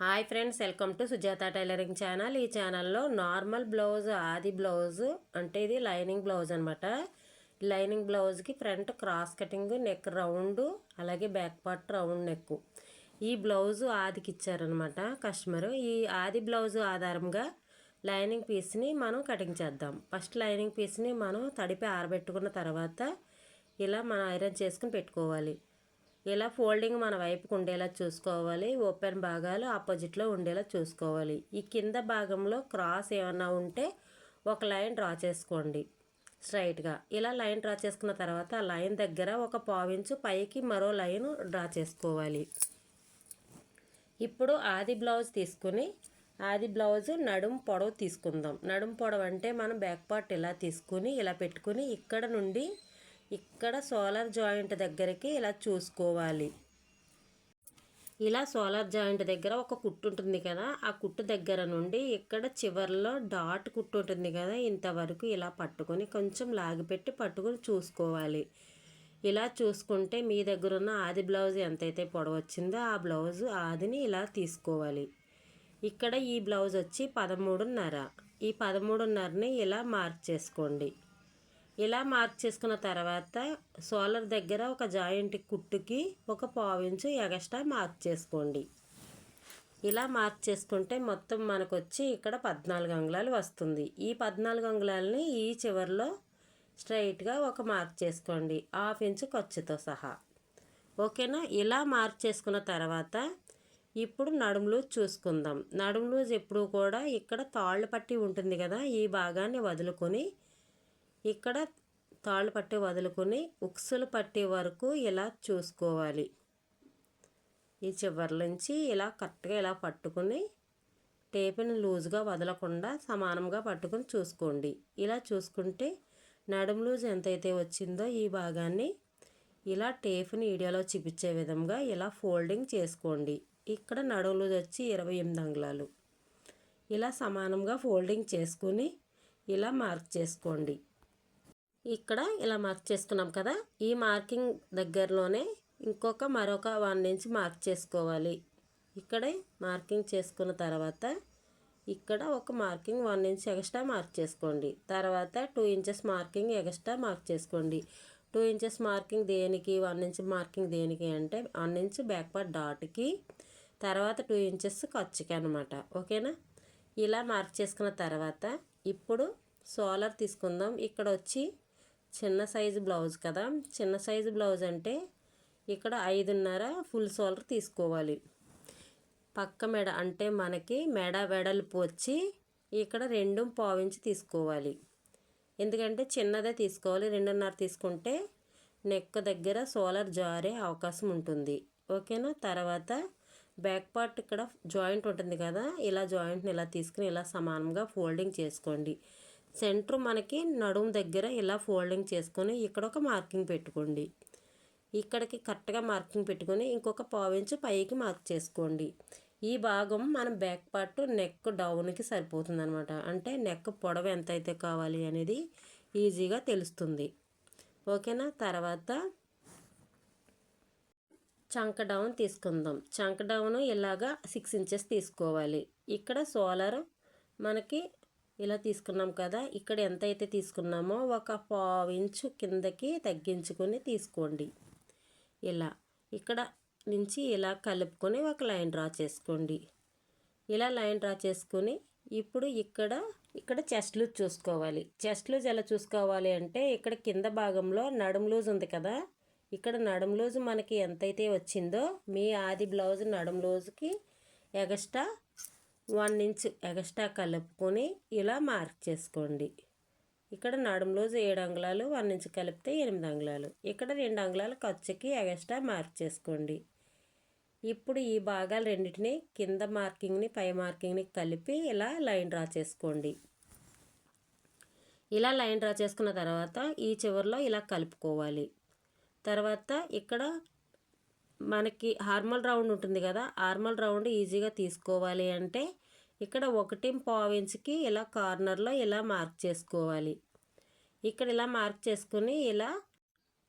Hi friends welcome to Sujatha tailoring channel. ఈ ఛానల్లో normal blouse ఆది బ్లౌజ్ అంటే ఇది లైనింగ్ బ్లౌజ్ అనమాట లైనింగ్ బ్లౌజ్కి front cross cutting neck round అలాగే బ్యాక్ పార్ట్ రౌండ్ నెక్. ఈ బ్లౌజ్ ఆదికి ఇచ్చారనమాట కస్టమర్. ఈ ఆది బ్లౌజ్ ఆధారంగా లైనింగ్ పీస్ని మనం కటింగ్ చేద్దాం. ఫస్ట్ లైనింగ్ పీస్ని మనం తడిపి ఆరబెట్టుకున్న తర్వాత ఇలా మనం ఐరన్ చేసుకుని పెట్టుకోవాలి. ఇలా ఫోల్డింగ్ మన వైపుకు ఉండేలా చూసుకోవాలి. ఓపెన్ భాగాలు ఆపోజిట్లో ఉండేలా చూసుకోవాలి. ఈ కింద భాగంలో క్రాస్ ఏమన్నా ఉంటే ఒక లైన్ డ్రా చేసుకోండి. స్ట్రైట్గా. ఇలా లైన్ డ్రా చేసుకున్న తర్వాత ఆ లైన్ దగ్గర ఒక పావించు పైకి మరో లైన్ డ్రా చేసుకోవాలి. ఇప్పుడు ఆది బ్లౌజ్ తీసుకుని ఆది బ్లౌజ్ నడుం పొడవు తీసుకుందాం. నడుం పొడవు అంటే మనం బ్యాక్ పార్ట్ ఇలా తీసుకుని ఇలా పెట్టుకుని ఇక్కడ నుండి ఇక్కడ సోలార్ జాయింట్ దగ్గరికి ఇలా చూసుకోవాలి. ఇలా సోలార్ జాయింట్ దగ్గర ఒక కుట్టు ఉంటుంది కదా ఆ కుట్టు దగ్గర నుండి ఇక్కడ చివరిలో డాట్ కుట్టు ఉంటుంది కదా ఇంతవరకు ఇలా పట్టుకొని కొంచెం లాగిపెట్టి పట్టుకొని చూసుకోవాలి. ఇలా చూసుకుంటే మీ దగ్గర ఉన్న ఆది బ్లౌజ్ ఎంతైతే పొడవచ్చిందో ఆ బ్లౌజ్ ఆదిని ఇలా తీసుకోవాలి. ఇక్కడ ఈ బ్లౌజ్ వచ్చి పదమూడున్నర. ఈ పదమూడున్నరని ఇలా మార్క్ చేసుకోండి. ఇలా మార్క్ చేసుకున్న తర్వాత సోలర్ దగ్గర ఒక జాయింట్ కుట్టుకి ఒక పావించు ఎగస్ట్రా మార్క్ చేసుకోండి. ఇలా మార్క్ చేసుకుంటే మొత్తం మనకు వచ్చి ఇక్కడ పద్నాలుగు అంగుళాలు వస్తుంది. ఈ పద్నాలుగు అంగుళాలని ఈ చివరిలో స్ట్రైట్గా ఒక మార్క్ చేసుకోండి. హాఫ్ ఇంచు ఖర్చుతో సహా. ఓకేనా? ఇలా మార్క్ చేసుకున్న తర్వాత ఇప్పుడు నడుము లూజ్ చూసుకుందాం. నడుము లూజ్ ఎప్పుడు కూడా ఇక్కడ తాళ్ళు పట్టి ఉంటుంది కదా ఈ భాగాన్ని వదులుకొని ఇక్కడ తాళ్ళు పట్టి వదులుకొని ఉక్సులు పట్టే వరకు ఇలా చూసుకోవాలి. ఈ చివరి నుంచి ఇలా కరెక్ట్గా ఇలా పట్టుకుని టేపుని లూజ్గా వదలకుండా సమానంగా పట్టుకుని చూసుకోండి. ఇలా చూసుకుంటే నడుము లూజ్ ఎంతైతే వచ్చిందో ఈ భాగాన్ని ఇలా టేపుని వీడియోలో చూపించే విధంగా ఇలా ఫోల్డింగ్ చేసుకోండి. ఇక్కడ నడుము లూజ్ వచ్చి ఇరవై ఎనిమిది అంగుళాలు. ఇలా సమానంగా ఫోల్డింగ్ చేసుకుని ఇలా మార్క్ చేసుకోండి. ఇక్కడ ఇలా మార్క్ చేసుకున్నాం కదా ఈ మార్కింగ్ దగ్గరలోనే ఇంకొక మరొక వన్ ఇంచ్ మార్క్ చేసుకోవాలి. ఇక్కడే మార్కింగ్ చేసుకున్న తర్వాత ఇక్కడ ఒక marking one inch extra mark చేసుకోండి. తర్వాత two inches marking extra mark చేసుకోండి. టూ ఇంచెస్ మార్కింగ్ దేనికి వన్ ఇంచ్ మార్కింగ్ దేనికి అంటే వన్ ఇంచ్ బ్యాక్ పార్ట్ డాట్కి తర్వాత టూ ఇంచెస్ ఖర్చుకి అనమాట ఓకేనా? ఇలా మార్క్ చేసుకున్న తర్వాత ఇప్పుడు సోలర్ తీసుకుందాం. ఇక్కడ వచ్చి చిన్న సైజు బ్లౌజ్ కదా. చిన్న సైజు బ్లౌజ్ అంటే ఇక్కడ ఐదున్నర ఫుల్ షోల్డర్ తీసుకోవాలి. పక్క మెడ అంటే మనకి మెడ వెడల్పు వచ్చి ఇక్కడ రెండు పావించి తీసుకోవాలి. ఎందుకంటే చిన్నదే తీసుకోవాలి. రెండున్నర తీసుకుంటే నెక్ దగ్గర సోలర్ జారే అవకాశం ఉంటుంది. ఓకేనా? తర్వాత బ్యాక్ పార్ట్ ఇక్కడ జాయింట్ ఉంటుంది కదా. ఇలా జాయింట్ని ఇలా తీసుకుని ఇలా సమానంగా ఫోల్డింగ్ చేసుకోండి. సెంటర్ మనకి నడుము దగ్గర ఇలా ఫోల్డింగ్ చేసుకొని ఇక్కడ ఒక మార్కింగ్ పెట్టుకోండి. ఇక్కడికి కరెక్ట్గా మార్కింగ్ పెట్టుకొని ఇంకొక పావించు పైకి మార్క్ చేసుకోండి. ఈ భాగం మన బ్యాక్ పార్ట్ నెక్ డౌన్కి సరిపోతుంది అనమాట అంటే నెక్ పొడవు ఎంత అయితే కావాలి అనేది ఈజీగా తెలుస్తుంది. ఓకేనా? తర్వాత చంక డౌన్ తీసుకుందాం. చంక డౌన్ ఇలాగా సిక్స్ ఇంచెస్ తీసుకోవాలి. ఇక్కడ సోలార్ మనకి ఇలా తీసుకున్నాం కదా ఇక్కడ ఎంత అయితే తీసుకున్నామో ఒక పావు ఇంచు కిందకి తగ్గించుకొని తీసుకోండి. ఇలా ఇక్కడ నుంచి ఇలా కలుపుకొని ఒక లైన్ డ్రా చేసుకోండి. ఇలా లైన్ డ్రా చేసుకొని ఇప్పుడు ఇక్కడ ఇక్కడ చెస్ట్ లూజ్ చూసుకోవాలి. చెస్ట్ లూజ్ ఎలా చూసుకోవాలి అంటే ఇక్కడ కింద భాగంలో నడుము లూజ్ ఉంది కదా ఇక్కడ నడుము లూజ్ మనకి ఎంతైతే వచ్చిందో మీ ఆది బ్లౌజ్ నడుము లూజ్కి ఎగస్ట్రా వన్ ఇంచ్ ఎక్స్ట్రా కలుపుకొని ఇలా మార్క్ చేసుకోండి. ఇక్కడ నడుములో ఏడు అంగుళాలు వన్ ఇంచ్ కలిపితే ఎనిమిది అంగుళాలు. ఇక్కడ రెండు అంగుళాలు ఖర్చుకి ఎక్స్ట్రా మార్క్ చేసుకోండి. ఇప్పుడు ఈ భాగాలు రెండింటిని కింద మార్కింగ్ని పై మార్కింగ్ని కలిపి ఇలా లైన్ డ్రా చేసుకోండి. ఇలా లైన్ డ్రా చేసుకున్న తర్వాత ఈ చివరిలో ఇలా కలుపుకోవాలి. తర్వాత ఇక్కడ మనకి హార్మల్ రౌండ్ ఉంటుంది కదా హార్మల్ రౌండ్ ఈజీగా తీసుకోవాలి అంటే ఇక్కడ ఒకటి పావు ఇంచుకి ఇలా కార్నర్లో ఇలా మార్క్ చేసుకోవాలి. ఇక్కడ ఇలా మార్క్ చేసుకుని ఇలా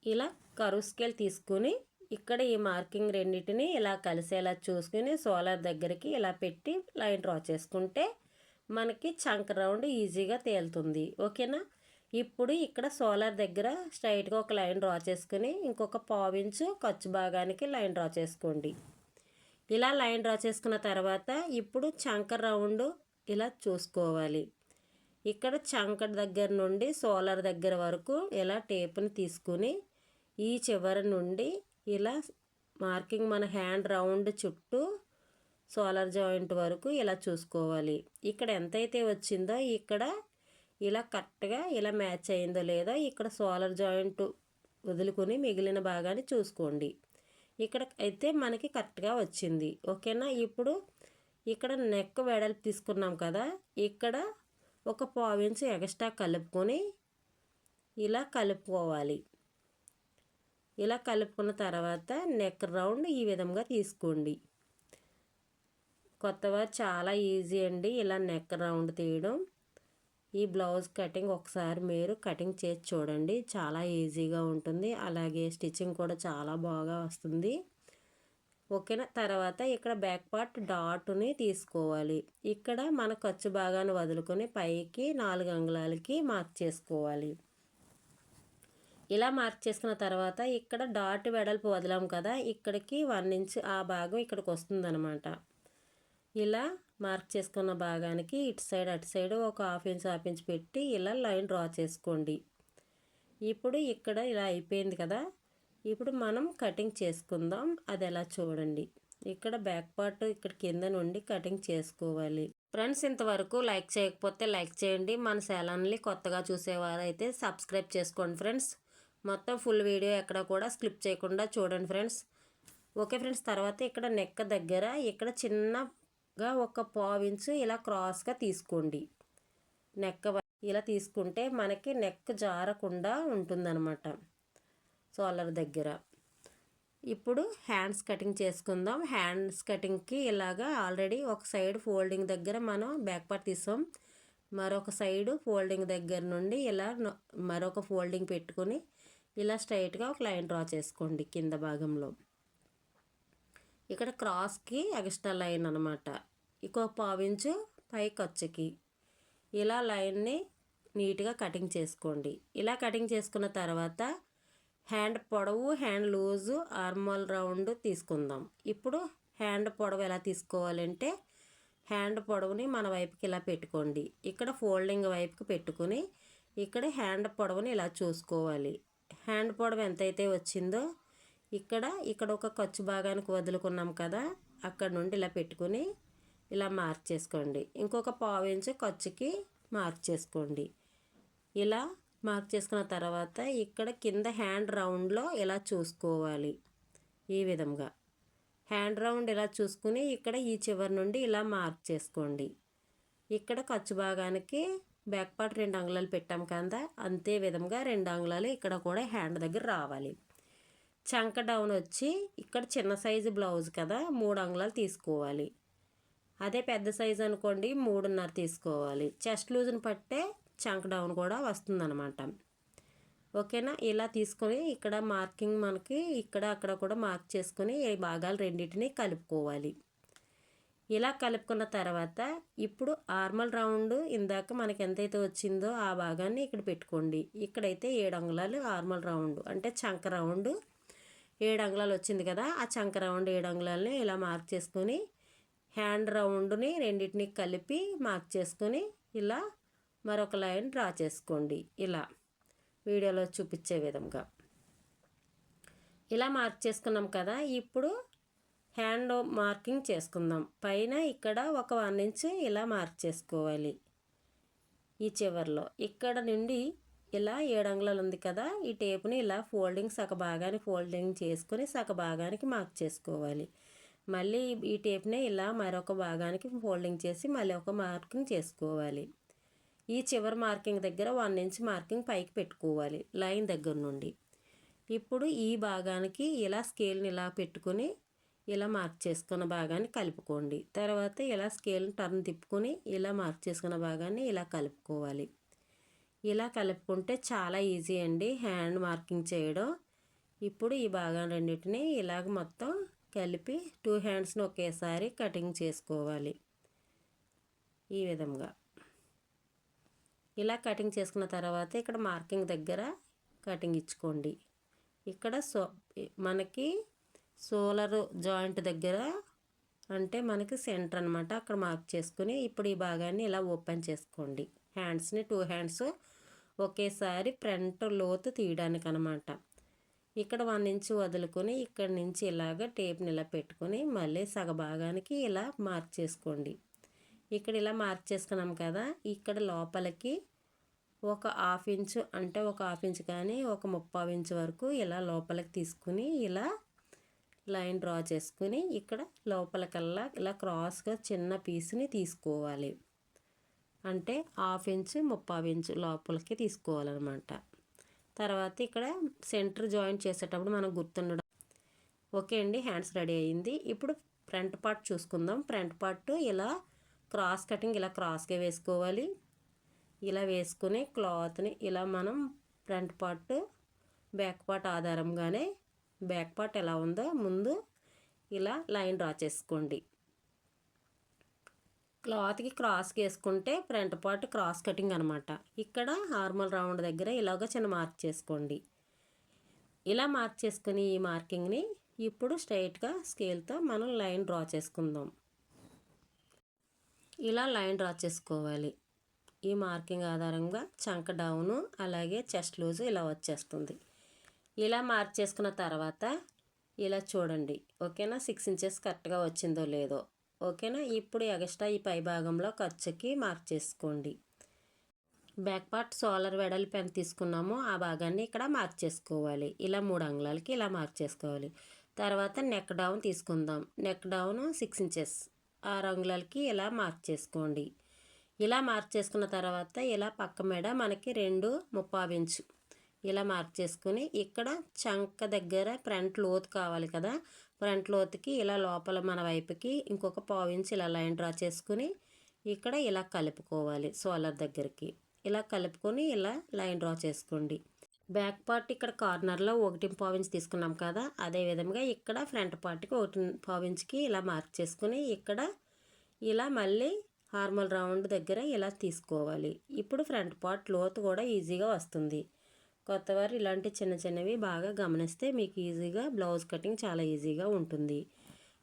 ఇలా కరువు స్కేల్ తీసుకుని ఇక్కడ ఈ మార్కింగ్ రెండింటిని ఇలా కలిసేలా చూసుకుని సోలార్ దగ్గరికి ఇలా పెట్టి లైన్ డ్రా చేసుకుంటే మనకి చంక రౌండ్ ఈజీగా తేలుతుంది. ఓకేనా? ఇప్పుడు ఇక్కడ సోలార్ దగ్గర స్ట్రైట్గా ఒక లైన్ డ్రా చేసుకుని ఇంకొక పావించు ఖర్చు భాగానికి లైన్ డ్రా చేసుకోండి. ఇలా లైన్ డ్రా చేసుకున్న తర్వాత ఇప్పుడు చంక రౌండ్ ఇలా చూసుకోవాలి. ఇక్కడ చంక దగ్గర నుండి సోలార్ దగ్గర వరకు ఇలా టేప్ని తీసుకుని ఈ చివరి నుండి ఇలా మార్కింగ్ మన హ్యాండ్ రౌండ్ చుట్టూ సోలార్ జాయింట్ వరకు ఇలా చూసుకోవాలి. ఇక్కడ ఎంతైతే వచ్చిందో ఇక్కడ ఇలా కరెక్ట్గా ఇలా మ్యాచ్ అయిందో లేదో ఇక్కడ సోలార్ జాయింట్ వదులుకొని మిగిలిన భాగాన్ని చూసుకోండి. ఇక్కడ అయితే మనకి కరెక్ట్గా వచ్చింది. ఓకేనా? ఇప్పుడు ఇక్కడ నెక్ వెడల్పు తీసుకున్నాం కదా ఇక్కడ ఒక పావించి ఎక్స్ట్రా కలుపుకొని ఇలా కలుపుకోవాలి. ఇలా కలుపుకున్న తర్వాత నెక్ రౌండ్ ఈ విధంగా తీసుకోండి. కొత్తవారు చాలా ఈజీ అండి ఇలా నెక్ రౌండ్ తీయడం. ఈ బ్లౌజ్ కటింగ్ ఒకసారి మీరు కటింగ్ చేసి చూడండి. చాలా ఈజీగా ఉంటుంది. అలాగే స్టిచ్చింగ్ కూడా చాలా బాగా వస్తుంది. ఓకేనా? తర్వాత ఇక్కడ బ్యాక్ పార్ట్ డాట్ని తీసుకోవాలి. ఇక్కడ మన ఖర్చు భాగాన్ని వదులుకొని పైకి నాలుగు అంగుళాలకి మార్క్ చేసుకోవాలి. ఇలా మార్క్ చేసుకున్న తర్వాత ఇక్కడ డాట్ వెడల్పు వదిలాం కదా. ఇక్కడికి వన్ ఇంచ్ ఆ భాగం ఇక్కడికి వస్తుందన్నమాట. ఇలా మార్క్ చేసుకున్న భాగానికి ఇటు సైడ్ అటు సైడ్ ఒక హాఫ్ ఇంచ్ హాఫ్ ఇంచ్ పెట్టి ఇలా లైన్ డ్రా చేసుకోండి. ఇప్పుడు ఇక్కడ ఇలా అయిపోయింది కదా. ఇప్పుడు మనం కటింగ్ చేసుకుందాం. అది ఎలా చూడండి. ఇక్కడ బ్యాక్ పార్ట్ ఇక్కడ కింద నుండి కటింగ్ చేసుకోవాలి. ఫ్రెండ్స్ ఇంతవరకు లైక్ చేయకపోతే లైక్ చేయండి. మన సేలాన్ని కొత్తగా చూసేవారైతే సబ్స్క్రైబ్ చేసుకోండి ఫ్రెండ్స్. మొత్తం ఫుల్ వీడియో ఎక్కడ కూడా స్క్లిప్ చేయకుండా చూడండి ఫ్రెండ్స్. ఓకే ఫ్రెండ్స్ తర్వాత ఇక్కడ నెక్క దగ్గర ఇక్కడ చిన్న గా ఒక పావించు ఇలా క్రాస్గా తీసుకోండి. నెక్ ఇలా తీసుకుంటే మనకి నెక్ జారకుండా ఉంటుందన్నమాట. సోలర్ దగ్గర. ఇప్పుడు హ్యాండ్స్ కటింగ్ చేసుకుందాం. హ్యాండ్స్ కటింగ్కి ఇలాగా ఆల్రెడీ ఒక సైడ్ ఫోల్డింగ్ దగ్గర మనం బ్యాక్ పార్ట్ తీసాం. మరొక సైడు ఫోల్డింగ్ దగ్గర నుండి ఇలా మరొక ఫోల్డింగ్ పెట్టుకొని ఇలా స్ట్రైట్గా ఒక లైన్ డ్రా చేసుకోండి కింద భాగంలో. ఇక్కడ క్రాస్కి ఎక్స్ట్రా లైన్ అనమాట ఇంకో పావించు పై ఖర్చుకి ఇలా లైన్ని నీట్గా కటింగ్ చేసుకోండి. ఇలా కటింగ్ చేసుకున్న తర్వాత హ్యాండ్ పొడవు హ్యాండ్ లూజు ఆర్మల్ రౌండ్ తీసుకుందాం. ఇప్పుడు హ్యాండ్ పొడవు ఎలా తీసుకోవాలంటే హ్యాండ్ పొడవుని మన వైపుకి ఇలా పెట్టుకోండి. ఇక్కడ ఫోల్డింగ్ వైపుకి పెట్టుకుని ఇక్కడ హ్యాండ్ పొడవుని ఇలా చూసుకోవాలి. హ్యాండ్ పొడవు ఎంతైతే వచ్చిందో ఇక్కడ ఇక్కడ ఒక ఖర్చు భాగానికి వదులుకున్నాం కదా అక్కడ నుండి ఇలా పెట్టుకుని ఇలా మార్క్ చేసుకోండి. ఇంకొక పావు ఇంచు ఖర్చుకి మార్క్ చేసుకోండి. ఇలా మార్క్ చేసుకున్న తర్వాత ఇక్కడ కింద హ్యాండ్ రౌండ్లో ఇలా చూసుకోవాలి ఈ విధంగా. హ్యాండ్ రౌండ్ ఇలా చూసుకుని ఇక్కడ ఈ చివరి నుండి ఇలా మార్క్ చేసుకోండి. ఇక్కడ ఖర్చు భాగానికి బ్యాక్ పార్ట్ రెండు అంగుళాలు పెట్టాం కదా అంతే విధంగా రెండు అంగుళాలు ఇక్కడ కూడా హ్యాండ్ దగ్గర రావాలి. చంక డౌన్ వచ్చి ఇక్కడ చిన్న సైజు బ్లౌజ్ కదా మూడు అంగుళాలు తీసుకోవాలి. అదే పెద్ద సైజు అనుకోండి మూడున్నర తీసుకోవాలి. చెస్ట్ లూజ్ని పట్టే చంక డౌన్ కూడా వస్తుందన్నమాట. ఓకేనా? ఇలా తీసుకొని ఇక్కడ మార్కింగ్ మనకి ఇక్కడ అక్కడ కూడా మార్క్ చేసుకొని ఈ భాగాలు రెండింటిని కలుపుకోవాలి. ఇలా కలుపుకున్న తర్వాత ఇప్పుడు ఆర్మల్ రౌండ్ ఇందాక మనకి ఎంతైతే వచ్చిందో ఆ భాగాన్ని ఇక్కడ పెట్టుకోండి. ఇక్కడైతే ఏడు అంగుళాలు ఆర్మల్ రౌండ్ అంటే చంక రౌండ్ ఏడు అంగుళాలు వచ్చింది కదా ఆ చంక రౌండ్ ఏడు అంగుళాలని ఇలా మార్క్ చేసుకొని హ్యాండ్ రౌండ్ని రెండింటిని కలిపి మార్క్ చేసుకొని ఇలా మరొక లైన్ డ్రా చేసుకోండి. ఇలా వీడియోలో చూపించే విధంగా. ఇలా మార్క్ చేసుకున్నాం కదా ఇప్పుడు హ్యాండ్ మార్కింగ్ చేసుకుందాం. పైన ఇక్కడ ఒక వన్ ఇంచ్ ఇలా మార్క్ చేసుకోవాలి. ఈ చివరిలో. ఇక్కడ నుండి ఇలా ఏడు అంగుళాలు ఉంది కదా ఈ టేపుని ఇలా ఫోల్డింగ్ సగ భాగానికి ఫోల్డింగ్ చేసుకొని సగ భాగానికి మార్క్ చేసుకోవాలి. మళ్ళీ ఈ టేప్ని ఇలా మరొక భాగానికి ఫోల్డింగ్ చేసి మళ్ళీ ఒక మార్కింగ్ చేసుకోవాలి. ఈ చివరి మార్కింగ్ దగ్గర వన్ ఇంచ్ మార్కింగ్ పైకి పెట్టుకోవాలి లైన్ దగ్గర నుండి. ఇప్పుడు ఈ భాగానికి ఇలా స్కేల్ని ఇలా పెట్టుకొని ఇలా మార్క్ చేసుకున్న భాగాన్ని కలుపుకోండి. తర్వాత ఇలా స్కేల్ని టర్న్ తిప్పుకొని ఇలా మార్క్ చేసుకున్న భాగాన్ని ఇలా కలుపుకోవాలి. ఇలా కలుపుకుంటే చాలా ఈజీ అండి హ్యాండ్ మార్కింగ్ చేయడం. ఇప్పుడు ఈ భాగం రెండింటిని ఇలాగ మొత్తం కలిపి టూ హ్యాండ్స్ని ఒకేసారి కటింగ్ చేసుకోవాలి. ఈ విధంగా. ఇలా కటింగ్ చేసుకున్న తర్వాత ఇక్కడ మార్కింగ్ దగ్గర కటింగ్ ఇచ్చుకోండి. ఇక్కడ సో మనకి సోలర్ జాయింట్ దగ్గర అంటే మనకి సెంటర్ అనమాట అక్కడ మార్క్ చేసుకుని ఇప్పుడు ఈ భాగాన్ని ఇలా ఓపెన్ చేసుకోండి. హ్యాండ్స్ని టూ హ్యాండ్స్ ఒకేసారి ఫ్రంట్ లోతు తీయడానికి అనమాట ఇక్కడ వన్ ఇంచ్ వదులుకొని ఇక్కడ నుంచి ఇలాగ టేప్ని ఇలా పెట్టుకొని మళ్ళీ సగభాగానికి ఇలా మార్క్ చేసుకోండి. ఇక్కడ ఇలా మార్క్ చేసుకున్నాం కదా ఇక్కడ లోపలికి ఒక హాఫ్ ఇంచు అంటే ఒక హాఫ్ ఇంచ్ కానీ ఒక ముప్పావు ఇంచ్ వరకు ఇలా లోపలికి తీసుకుని ఇలా లైన్ డ్రా చేసుకుని ఇక్కడ లోపలికల్లా ఇలా క్రాస్గా చిన్న పీస్ని తీసుకోవాలి. అంటే హాఫ్ ఇంచ్ ముప్పావు ఇంచ్ లోపలికి తీసుకోవాలన్నమాట. తర్వాత ఇక్కడ సెంటర్ జాయింట్ చేసేటప్పుడు మనం గుర్తుండడం. ఓకే అండి హ్యాండ్స్ రెడీ అయ్యింది. ఇప్పుడు ఫ్రంట్ పార్ట్ చూసుకుందాం. ఫ్రంట్ పార్ట్ ఇలా క్రాస్ కటింగ్ ఇలా క్రాస్గా వేసుకోవాలి. ఇలా వేసుకుని క్లాత్ని ఇలా మనం ఫ్రంట్ పార్ట్ బ్యాక్ పార్ట్ ఆధారంగానే బ్యాక్ పార్ట్ ఎలా ఉందో ముందు ఇలా లైన్ డ్రా చేసుకోండి. క్లాత్కి క్రాస్కి వేసుకుంటే ఫ్రంట్ పార్ట్ క్రాస్ కటింగ్ అనమాట ఇక్కడ హార్మల్ రౌండ్ దగ్గర ఇలాగ చిన్న మార్క్ చేసుకోండి. ఇలా మార్క్ చేసుకుని ఈ మార్కింగ్ని ఇప్పుడు స్ట్రైట్గా స్కేల్తో మనం లైన్ డ్రా చేసుకుందాం. ఇలా లైన్ డ్రా చేసుకోవాలి. ఈ మార్కింగ్ ఆధారంగా చంక డౌను అలాగే చెస్ట్ లూజు ఇలా వచ్చేస్తుంది. ఇలా మార్క్ చేసుకున్న తర్వాత ఇలా చూడండి. ఓకేనా? సిక్స్ ఇంచెస్ కరెక్ట్గా వచ్చిందో లేదో. ఓకేనా? ఇప్పుడు ఎగస్ట్రా ఈ పై భాగంలో ఖర్చుకి మార్క్ చేసుకోండి. బ్యాక్ పార్ట్ సోలర్ వెడల్ పెన్ తీసుకున్నాము ఆ భాగాన్ని ఇక్కడ మార్క్ చేసుకోవాలి. ఇలా మూడు అంగుళాలకి ఇలా మార్క్ చేసుకోవాలి. తర్వాత నెక్ డౌన్ తీసుకుందాం. Neck down six inches. ఆరు అంగుళాలకి ఇలా మార్క్ చేసుకోండి. ఇలా మార్క్ చేసుకున్న తర్వాత ఇలా పక్క మెడ మనకి రెండు ముప్పావు ఇంచు. ఇలా మార్క్ చేసుకుని ఇక్కడ చంక దగ్గర ఫ్రంట్ లోతు కావాలి కదా ఫ్రంట్ లోతుకి ఇలా లోపల మన వైపుకి ఇంకొక పావు ఇంచ్ ఇలా లైన్ డ్రా చేసుకుని ఇక్కడ ఇలా కలుపుకోవాలి సోలర్ దగ్గరికి. ఇలా కలుపుకొని ఇలా లైన్ డ్రా చేసుకోండి. బ్యాక్ పార్ట్ ఇక్కడ కార్నర్లో ఒకటి పావు ఇంచ్ తీసుకున్నాం కదా అదే విధంగా ఇక్కడ ఫ్రంట్ పార్ట్కి ఒకటి పావు ఇంచ్కి ఇలా మార్క్ చేసుకుని ఇక్కడ ఇలా మళ్ళీ హార్మల్ రౌండ్ దగ్గర ఇలా తీసుకోవాలి. ఇప్పుడు ఫ్రంట్ పార్ట్ లోతు కూడా ఈజీగా వస్తుంది. కొత్తవారు ఇలాంటి చిన్న చిన్నవి బాగా గమనిస్తే మీకు ఈజీగా బ్లౌజ్ కటింగ్ చాలా ఈజీగా ఉంటుంది.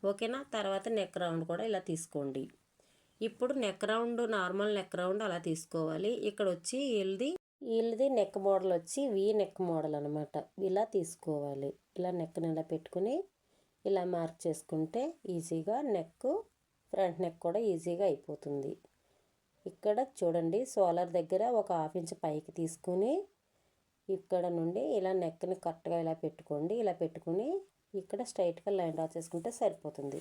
ఓకేనా? తర్వాత నెక్ రౌండ్ కూడా ఇలా తీసుకోండి. ఇప్పుడు neck round normal neck round అలా తీసుకోవాలి. ఇక్కడ వచ్చి వీళ్ళది వీళ్ళది నెక్ మోడల్ వచ్చి వి నెక్ మోడల్ అనమాట ఇలా తీసుకోవాలి. ఇలా నెక్ నిండా పెట్టుకుని ఇలా మార్క్ చేసుకుంటే ఈజీగా నెక్ ఫ్రంట్ నెక్ కూడా ఈజీగా అయిపోతుంది. ఇక్కడ చూడండి సోలార్ దగ్గర ఒక హాఫ్ ఇంచ్ పైకి తీసుకుని ఇక్కడ నుండి ఇలా నెక్ని కరెక్ట్గా ఇలా పెట్టుకోండి. ఇలా పెట్టుకుని ఇక్కడ స్ట్రైట్గా లైన్ డ్రా చేసుకుంటే సరిపోతుంది.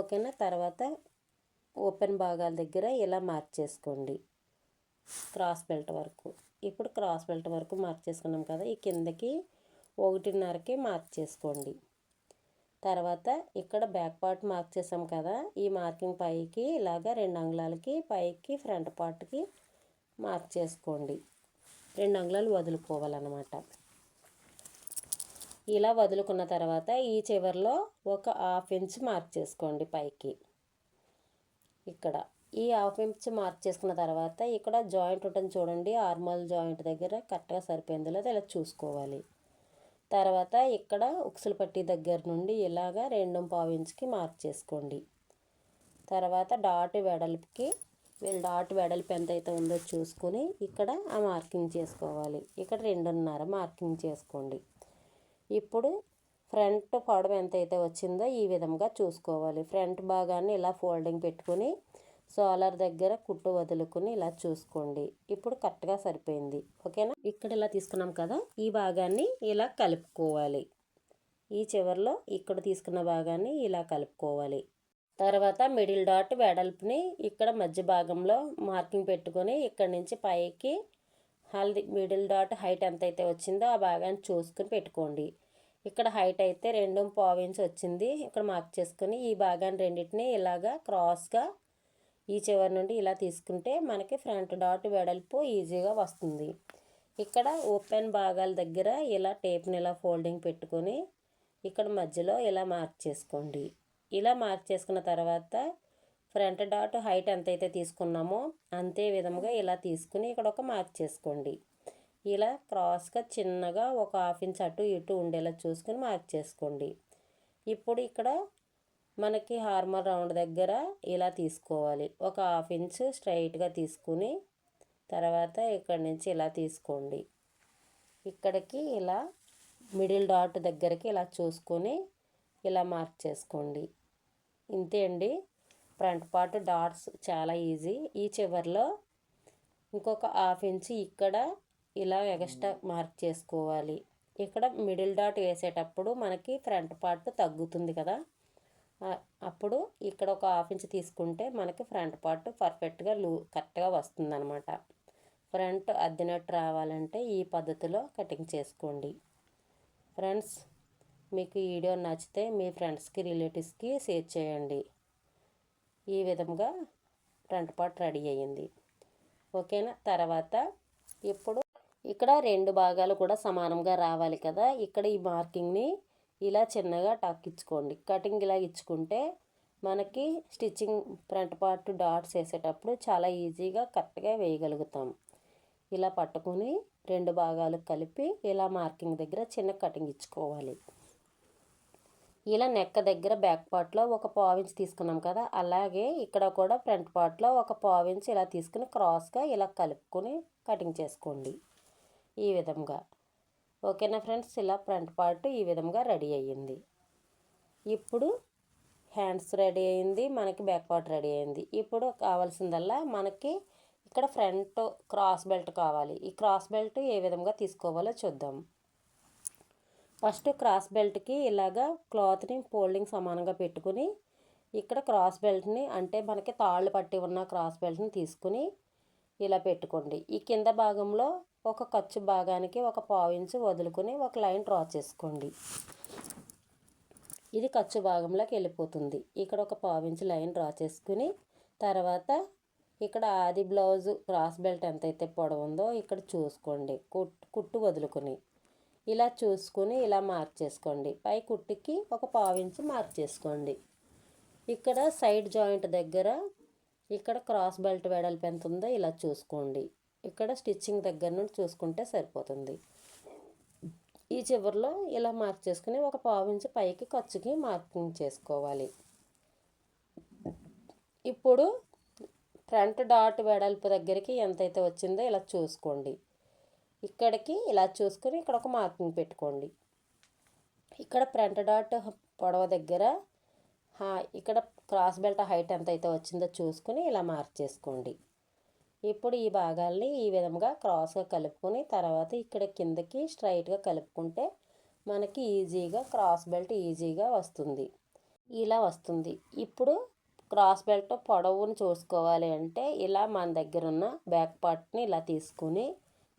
ఓకేనా? తర్వాత ఓపెన్ భాగాల దగ్గర ఇలా మార్క్ చేసుకోండి. క్రాస్ బెల్ట్ వరకు. ఇప్పుడు క్రాస్ బెల్ట్ వరకు మార్క్ చేసుకున్నాం కదా ఈ కిందకి ఒకటిన్నరకి మార్క్ చేసుకోండి. తర్వాత ఇక్కడ బ్యాక్ పార్ట్ మార్క్ చేసాం కదా ఈ మార్కింగ్ పైకి ఇలాగా రెండు అంగుళాలకి పైకి ఫ్రంట్ పార్ట్కి మార్క్ చేసుకోండి. రెండు అంగుళాలు వదులుకోవాలన్నమాట. ఇలా వదులుకున్న తర్వాత ఈ చివరిలో ఒక హాఫ్ ఇంచ్ మార్క్ చేసుకోండి పైకి. ఇక్కడ ఈ హాఫ్ ఇంచ్ మార్క్ చేసుకున్న తర్వాత ఇక్కడ జాయింట్ ఉంటుంది చూడండి ఆర్మల్ జాయింట్ దగ్గర కరెక్ట్గా సరిపోయిందో లేదో ఇలా చూసుకోవాలి. తర్వాత ఇక్కడ ఉక్సులు పట్టి దగ్గర నుండి ఇలాగా రెండు పావు ఇంచుకి మార్క్ చేసుకోండి. తర్వాత డాట్ వెడల్పుకి వీళ్ళ డాట్ వెడల్పు ఎంత అయితే ఉందో చూసుకొని ఇక్కడ ఆ మార్కింగ్ చేసుకోవాలి. ఇక్కడ రెండున్నర మార్కింగ్ చేసుకోండి. ఇప్పుడు ఫ్రంట్ పొడవు ఎంత అయితే వచ్చిందో ఈ విధంగా చూసుకోవాలి. ఫ్రంట్ భాగాన్ని ఇలా ఫోల్డింగ్ పెట్టుకొని సోలార్ దగ్గర కుట్టు వదులుకుని ఇలా చూసుకోండి. ఇప్పుడు కరెక్ట్గా సరిపోయింది. ఓకేనా? ఇక్కడ ఇలా తీసుకున్నాం కదా ఈ భాగాన్ని ఇలా కలుపుకోవాలి. ఈ చివరిలో ఇక్కడ తీసుకున్న భాగాన్ని ఇలా కలుపుకోవాలి. తర్వాత మిడిల్ డాట్ వెడల్పుని ఇక్కడ మధ్య భాగంలో మార్కింగ్ పెట్టుకొని ఇక్కడ నుంచి పైకి హల్దీ మిడిల్ డాట్ హైట్ ఎంత అయితే వచ్చిందో ఆ భాగాన్ని చూసుకుని పెట్టుకోండి. ఇక్కడ హైట్ అయితే రెండు పావు ఇంచ్ వచ్చింది. ఇక్కడ మార్క్ చేసుకొని ఈ భాగాన్ని రెండింటిని ఇలాగా క్రాస్గా ఈ చివరి నుండి ఇలా తీసుకుంటే మనకి ఫ్రంట్ డాట్ వెడల్పు ఈజీగా వస్తుంది. ఇక్కడ ఓపెన్ భాగాల దగ్గర ఇలా టేప్ని ఇలా ఫోల్డింగ్ పెట్టుకొని ఇక్కడ మధ్యలో ఇలా మార్క్ చేసుకోండి. ఇలా మార్క్ చేసుకున్న తర్వాత ఫ్రంట్ డాట్ హైట్ ఎంతైతే తీసుకున్నామో అంతే విధముగా ఇలా తీసుకుని ఇక్కడ ఒక మార్క్ చేసుకోండి. ఇలా క్రాస్గా చిన్నగా ఒక హాఫ్ ఇంచ్ అటు ఇటు ఉండేలా చూసుకుని మార్క్ చేసుకోండి. ఇప్పుడు ఇక్కడ మనకి హార్మల్ రౌండ్ దగ్గర ఇలా తీసుకోవాలి. ఒక హాఫ్ ఇంచ్ స్ట్రైట్గా తీసుకుని తర్వాత ఇక్కడ నుంచి ఇలా తీసుకోండి. ఇక్కడికి ఇలా మిడిల్ డాట్ దగ్గరికి ఇలా చూసుకొని ఇలా మార్క్ చేసుకోండి. ఇంతే అండి. ఫ్రంట్ పార్ట్ డాట్స్ చాలా ఈజీ. ఈ చివరిలో ఇంకొక హాఫ్ ఇంచ్ ఇక్కడ ఇలా ఎగస్ట్రా మార్క్ చేసుకోవాలి. ఇక్కడ మిడిల్ డాట్ వేసేటప్పుడు మనకి ఫ్రంట్ పార్ట్ తగ్గుతుంది కదా. అప్పుడు ఇక్కడ ఒక హాఫ్ ఇంచ్ తీసుకుంటే మనకి ఫ్రంట్ పార్ట్ పర్ఫెక్ట్గా లూ కరెక్ట్గా వస్తుందన్నమాట. ఫ్రంట్ అద్దినట్టు రావాలంటే ఈ పద్ధతిలో కటింగ్ చేసుకోండి. ఫ్రెండ్స్ మీకు ఈ వీడియో నచ్చితే మీ ఫ్రెండ్స్కి రిలేటివ్స్కి షేర్ చేయండి. ఈ విధంగా ఫ్రంట్ పార్ట్ రెడీ అయ్యింది. ఓకేనా? తర్వాత ఇప్పుడు ఇక్కడ రెండు భాగాలు కూడా సమానంగా రావాలి కదా? ఇక్కడ ఈ మార్కింగ్ని ఇలా చిన్నగా టక్ ఇచ్చుకోండి. కటింగ్ ఇలా ఇచ్చుకుంటే మనకి స్టిచ్చింగ్ ఫ్రంట్ పార్ట్ డాట్స్ వేసేటప్పుడు చాలా ఈజీగా కరెక్ట్గా వేయగలుగుతాం. ఇలా పట్టుకొని రెండు భాగాలు కలిపి ఇలా మార్కింగ్ దగ్గర చిన్న కటింగ్ ఇచ్చుకోవాలి. ఇలా నెక్క దగ్గర బ్యాక్ పార్ట్లో ఒక పావించ్ తీసుకున్నాం కదా అలాగే ఇక్కడ కూడా ఫ్రంట్ పార్ట్లో ఒక పావించ్ ఇలా తీసుకుని క్రాస్గా ఇలా కలుపుకొని కటింగ్ చేసుకోండి ఈ విధంగా. ఓకేనా ఫ్రెండ్స్ ఇలా ఫ్రంట్ పార్ట్ ఈ విధంగా రెడీ అయ్యింది. ఇప్పుడు హ్యాండ్స్ రెడీ అయింది మనకి బ్యాక్ పార్ట్ రెడీ అయింది ఇప్పుడు కావాల్సిందల్లా మనకి ఇక్కడ ఫ్రంట్ క్రాస్ బెల్ట్ కావాలి. ఈ క్రాస్ బెల్ట్ ఏ విధంగా తీసుకోవాలో చూద్దాం. ఫస్ట్ క్రాస్ బెల్ట్కి ఇలాగా క్లాత్ని ఫోల్డింగ్ సమానంగా పెట్టుకుని ఇక్కడ క్రాస్ బెల్ట్ని అంటే మనకి తాళ్ళు పట్టి ఉన్న క్రాస్ బెల్ట్ని తీసుకుని ఇలా పెట్టుకోండి. ఈ కింద భాగంలో ఒక ఖర్చు భాగానికి ఒక పావు ఇంచు వదులుకొని ఒక లైన్ డ్రా చేసుకోండి. ఇది ఖర్చు భాగంలోకి వెళ్ళిపోతుంది. ఇక్కడ ఒక పావు ఇంచు లైన్ డ్రా చేసుకుని తర్వాత ఇక్కడ ఆది బ్లౌజు క్రాస్ బెల్ట్ ఎంతైతే పొడవుందో ఇక్కడ చూసుకోండి. కుట్టు కుట్టు వదులుకొని. ఇలా చూసుకుని ఇలా మార్క్ చేసుకోండి పై కుట్టుకి ఒక పావు ఇంచు మార్క్ చేసుకోండి ఇక్కడ సైడ్ జాయింట్ దగ్గర ఇక్కడ క్రాస్ బెల్ట్ వెడల్పు ఎంత ఉందో ఇలా చూసుకోండి. ఇక్కడ స్టిచ్చింగ్ దగ్గర నుండి చూసుకుంటే సరిపోతుంది. ఈ చివరిలో ఇలా మార్క్ చేసుకుని ఒక పావించి పైకి ఖర్చుకి మార్కింగ్ చేసుకోవాలి ఇప్పుడు ఫ్రంట్ డాట్ వెడల్పు దగ్గరికి ఎంతైతే వచ్చిందో ఇలా చూసుకోండి. ఇక్కడికి ఇలా చూసుకొని ఇక్కడ ఒక మార్కింగ్ పెట్టుకోండి. ఇక్కడ ఫ్రంట్ డాట్ పొడవ దగ్గర ఇక్కడ క్రాస్ బెల్ట్ హైట్ ఎంతైతే వచ్చిందో చూసుకొని ఇలా మార్క్ చేసుకోండి. ఇప్పుడు ఈ భాగాల్ని ఈ విధంగా క్రాస్గా కలుపుకొని తర్వాత ఇక్కడ కిందకి స్ట్రైట్గా కలుపుకుంటే మనకి ఈజీగా క్రాస్ బెల్ట్ ఈజీగా వస్తుంది. ఇలా వస్తుంది. ఇప్పుడు క్రాస్ బెల్ట్ పొడవును చూసుకోవాలి అంటే ఇలా మన దగ్గర ఉన్న బ్యాక్ పార్ట్ని ఇలా తీసుకుని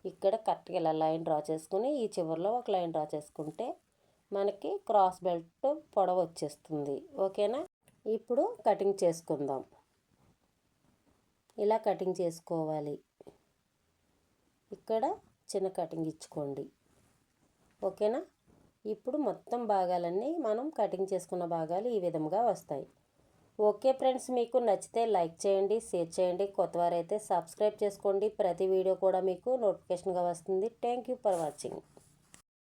ఇక్కడ కరెక్ట్గా ఇలా లైన్ డ్రా చేసుకుని ఈ చివరిలో ఒక లైన్ డ్రా చేసుకుంటే మనకి క్రాస్ బెల్ట్ పొడవు వచ్చేస్తుంది. ఓకేనా? ఇప్పుడు కటింగ్ చేసుకుందాం. ఇలా కటింగ్ చేసుకోవాలి. ఇక్కడ చిన్న కటింగ్ ఇచ్చుకోండి. ఓకేనా? ఇప్పుడు మొత్తం భాగాలన్నీ మనం కటింగ్ చేసుకున్న భాగాలు ఈ విధంగా వస్తాయి. ఓకే ఫ్రెండ్స్ మీకు నచ్చితే లైక్ చేయండి షేర్ చేయండి కొత్తవారైతే సబ్స్క్రైబ్ చేసుకోండి. ప్రతి వీడియో కూడా మీకు నోటిఫికేషన్గా వస్తుంది. Thank you for watching.